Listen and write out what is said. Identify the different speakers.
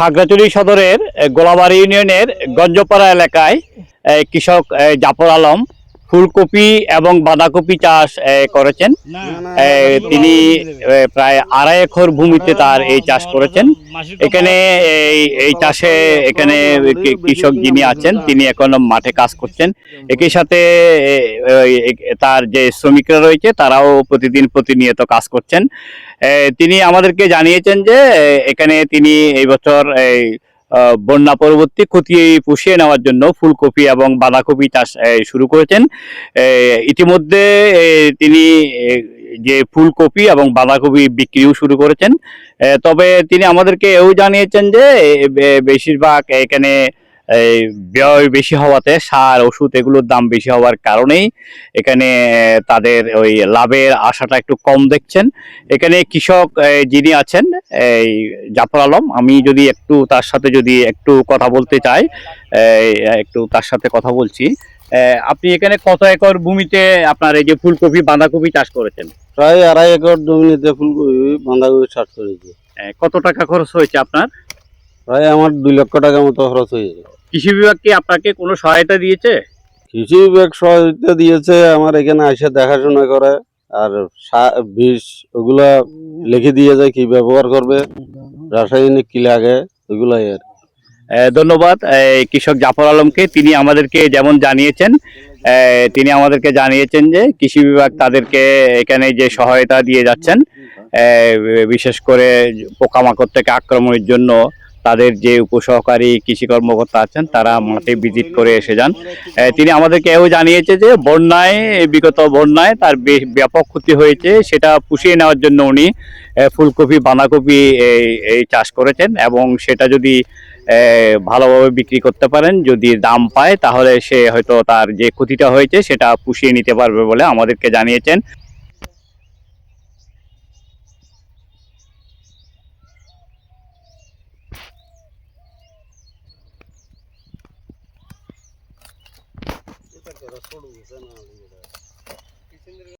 Speaker 1: খাগড়াছড়ি সদরের গোলাবাড়ি ইউনিয়নের গঞ্জপাড়া এলাকায় কৃষক জাফর আলম ফুলকপি এবং বাঁধাকপি চাষ করেছেন। তিনি প্রায় আড়াই একর ভূমিতে তার এই চাষ করেছেন। এখানে এই চাষে এখানে কৃষক যিনি আছেন তিনি এখন মাঠে কাজ করছেন। একই সাথে তার যে শ্রমিকরা রয়েছে তারাও প্রতিদিন প্রতিনিয়ত কাজ করছেন। তিনি আমাদেরকে জানিয়েছেন যে এখানে তিনি এই বছর এই বন্যা পরবর্তী ক্ষতি পুষিয়ে নেওয়ার জন্য ফুলকপি এবং বাঁধাকপি চাষ শুরু করেছেন। ইতিমধ্যে তিনি যে ফুলকপি এবং বাঁধাকপি বিক্রিও শুরু করেছেন। তবে তিনি আমাদেরকে এও জানিয়েছেন যে বেশিরভাগ এখানে এই ব্যয় বেশি হওয়াতে সার ওষুধ এগুলোর দাম বেশি হওয়ার কারণেই এখানে তাদের ওই লাভের আশাটা একটু কম দেখছেন। এখানে কৃষক যিনি আছেন এই জাফর আলম আমি যদি একটু তার সাথে যদি একটু কথা বলতে চাই একটু তার সাথে কথা বলছি আপনি এখানে কত একর ভূমিতে আপনার এই যে ফুলকপি বাঁধাকপি চাষ করেছেন?
Speaker 2: প্রায় আড়াই একর জমিতে ফুলকপি বাঁধাকপি চাষ করেছি।
Speaker 1: কত টাকা খরচ হয়েছে আপনার?
Speaker 2: প্রায় আমার দুই লক্ষ টাকা মতো খরচ হয়েছে।
Speaker 1: কৃষি বিভাগ কি আপনাকে কোনো সহায়তা দিয়েছে?
Speaker 2: কৃষি বিভাগ সহায়তা দিয়েছে আমার এখানে এসে দেখাশোনা করে আর বিষ ওগুলা লিখে দিয়ে যায় কি ব্যবহার করবে রাসায়নিক কি লাগে ওগুলাই আর
Speaker 1: ধন্যবাদ। কৃষক জাফর আলমকে তিনি আমাদেরকে যেমন জানিয়েছেন তিনি আমাদেরকে জানিয়েছেন যে কৃষি বিভাগ তাদেরকে এখানে যে সহায়তা দিয়ে যাচ্ছেন বিশেষ করে পোকামাকড় থেকে আক্রমণের জন্য তাদের যে উপসহকারী কৃষি কর্মকর্তা আছেন, তারা মাঠে ভিজিট করে এসে যান। তিনি আমাদেরকে এও জানিয়েছে যে, বন্যায় বিগত বন্যায় তার ব্যাপক ক্ষতি হয়েছে, সেটা পুষিয়ে নেওয়ার জন্য উনি ফুলকপি, বাঁধাকপি এই চাষ করেছেন এবং সেটা যদি ভালোভাবে বিক্রি করতে পারেন, যদি দাম পায়, তাহলে সে হয়তো তার যে ক্ষতিটা হয়েছে, সেটা পুষিয়ে নিতে পারবে বলে আমাদেরকে জানিয়েছেন। જરા છોડવું છે ના